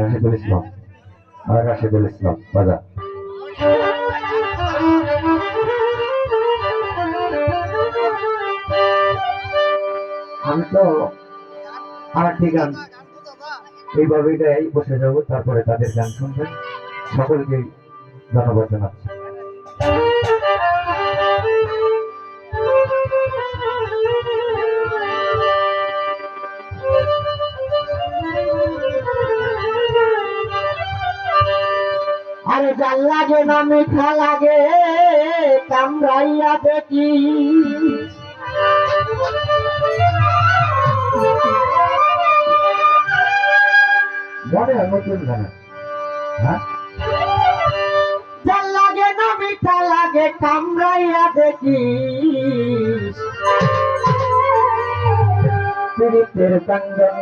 রাশেদুল ইসলাম। রাশেদুল ইসলাম বাজা। আমি তো আরেকটি গান এইভাবে গাই বসে যাব তারপরে তাদের গান শুনবেন। সকলকেই ধন্যবাদ জানাচ্ছি। আরে জাল লাগে না মিঠা লাগে কামড়াইয়া দেখি। মনে হয় নতুন গান হ্যাঁ? জাল লাগে না মিঠা লাগে কামড়াইয়া দেখি। পীড়িতের কাঙ্গন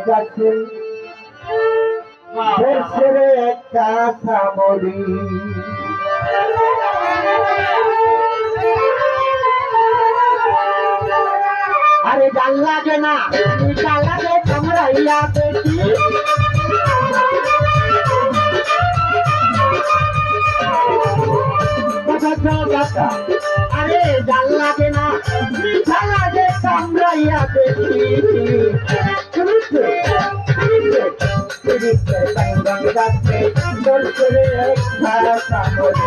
দেশের একটা সামরি। আরে জাল লাগে না মিঠা লাগে কামড়াইয়া দেখি আরে জাল লাগে না মিঠা লাগে কামড়াইয়া দেখি পীড়িতের সঙ্গম গাছে একটা সামরি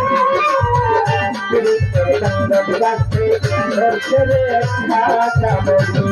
পীড়িতের কাঙ্গন গাছে দেশের একটা সামরি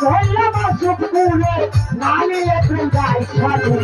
আশুক হইয়া মাসুক করে নানিলে প্রেম যাইতানি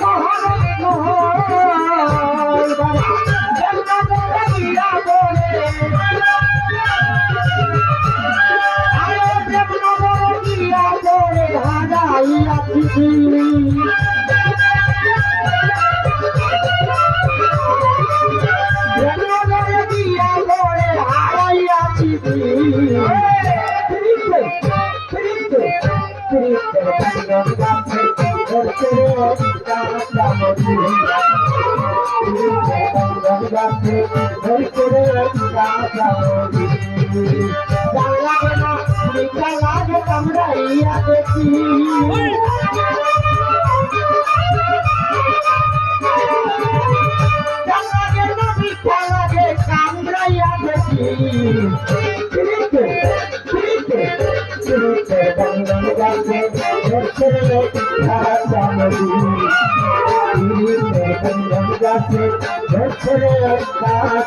তারে গাছে ওই করে জানলাম না মিঠা লাগে আমরা ইয়া দেখি। Thank you. ছেড়ে কাজ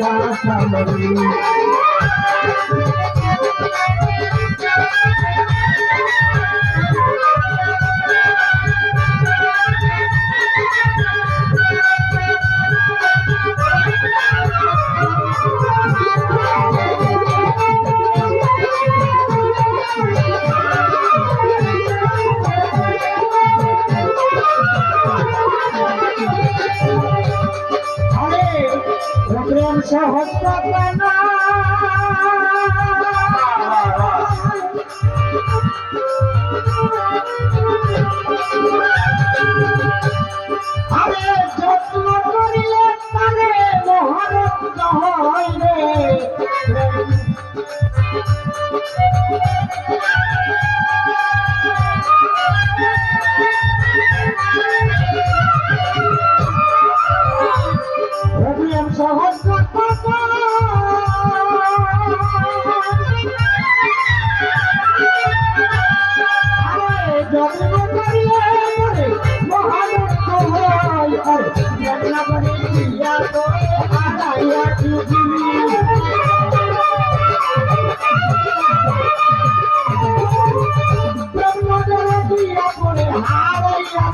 casa, meu. প্রেম সহস্র আরে যত্ন করিলে তারে মহারত্ন হয়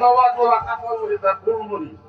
ধন্যবাদ বলা কাপড় মুড়ি ফুলমুড়ি